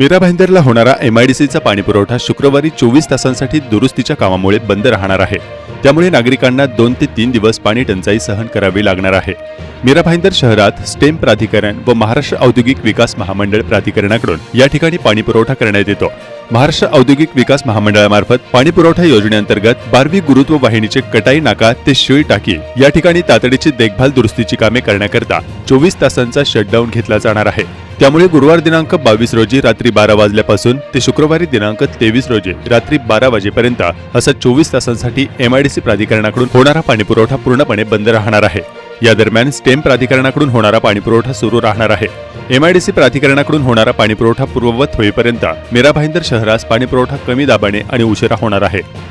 मीरा भाईंदरला होणारा एमआयडीसीचा पाणीपुरवठा शुक्रवारी चोवीस तासांसाठी दुरुस्तीच्या कामामुळे बंद राहणार आहे. त्यामुळे नागरिकांना दोन ते तीन दिवस पाणी टंचाई सहन करावी लागणार आहे. मीरा भाईंदर शहरात स्टेम प्राधिकरण व महाराष्ट्र औद्योगिक विकास महामंडळ प्राधिकरणाकडून या ठिकाणी पाणीपुरवठा करण्यात येतो. महाराष्ट्र औद्योगिक विकास महामंडळामार्फत पाणी पुरवठा योजनेअंतर्गत बारवी गुरुत्व वाहिनीचे कटाई नाका ते शिळ टाकी या ठिकाणी तातडीची देखभाल दुरुस्तीची कामे करण्याकरता चोवीस तासांचा शटडाऊन घेतला जाणार आहे. त्यामुळे गुरुवार दिनांक बावीस रोजी रात्री बारा वाजल्यापासून ते शुक्रवारी दिनांक तेवीस रोजी रात्री बारा वाजेपर्यंत असा चोवीस तासांसाठी एमआयडीसी प्राधिकरणाकडून होणारा पाणीपुरवठा पूर्णपणे बंद राहणार आहे. या दरम्यान स्टेम प्राधिकरणाकडून होणारा पाणीपुरवठा सुरू राहणार आहे. एमआयडीसी प्राधिकरणाकडून होणारा पाणीपुरवठा पूर्ववत होईपर्यंत मेरा भाईंदर शहरास पाणीपुरवठा कमी दाबाने आणि उशिरा होणार आहे.